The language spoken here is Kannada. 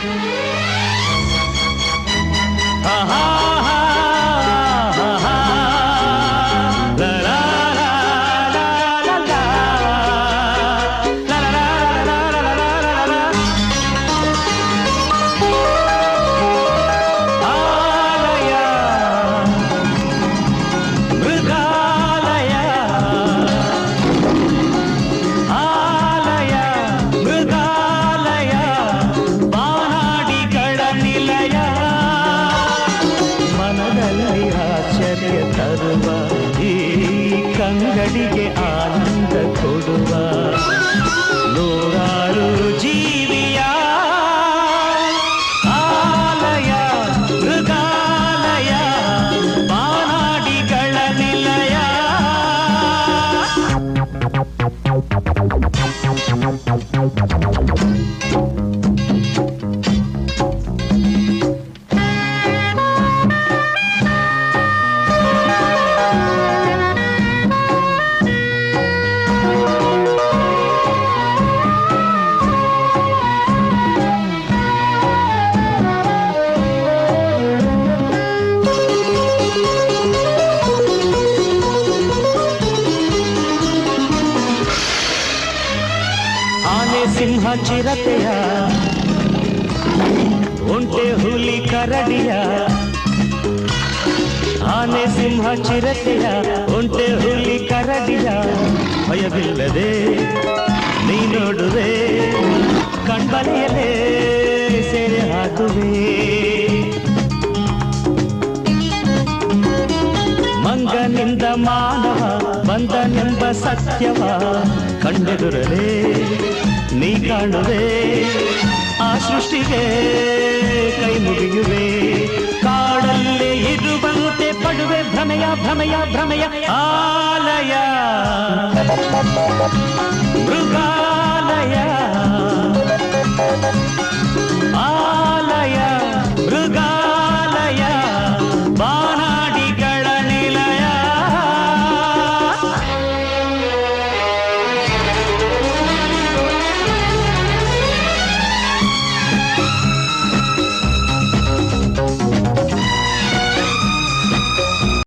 Música ಆಶ್ಚರ್ಯ ತರುವ ಈ ಕಂಗಡಿಗೆ ಆನಂದ ಕೊಡುವ. ನೂರಾರು ಸಿಂಹ ಚಿರತೆಯ, ಒಂಟೆ ಹುಲಿ ಕರಡಿಯ, ಆನೆ ಸಿಂಹ ಚಿರತೆಯ, ಒಂಟೆ ಹುಲಿ ಕರಡಿಯ. ಭಯವಿಲ್ಲದೆ ನೀ ನೋಡುವೆ ಕಣ್ಬಲೆಯಲೇ ಸೇರೆ ಹಾಕುವೆ. ಮಂಗನಿಂದ ಮಾನವ, ಬಂದನೆಂಬ ಸತ್ಯವ ಕಂಡೆದುರಲೇ ಕಾಣುವೆ ಆ ಸೃಷ್ಟಿಗೆ ಕೈ ಮುಗಿಯುವೆ ಕಾಡಲ್ಲೇ ಇರುವಂತೆ ಪಡುವೆ ಭ್ರಮೆಯ ಭ್ರಮೆಯ ಭ್ರಮೆಯ ಆಲಯ ಮೃಗಾಲಯ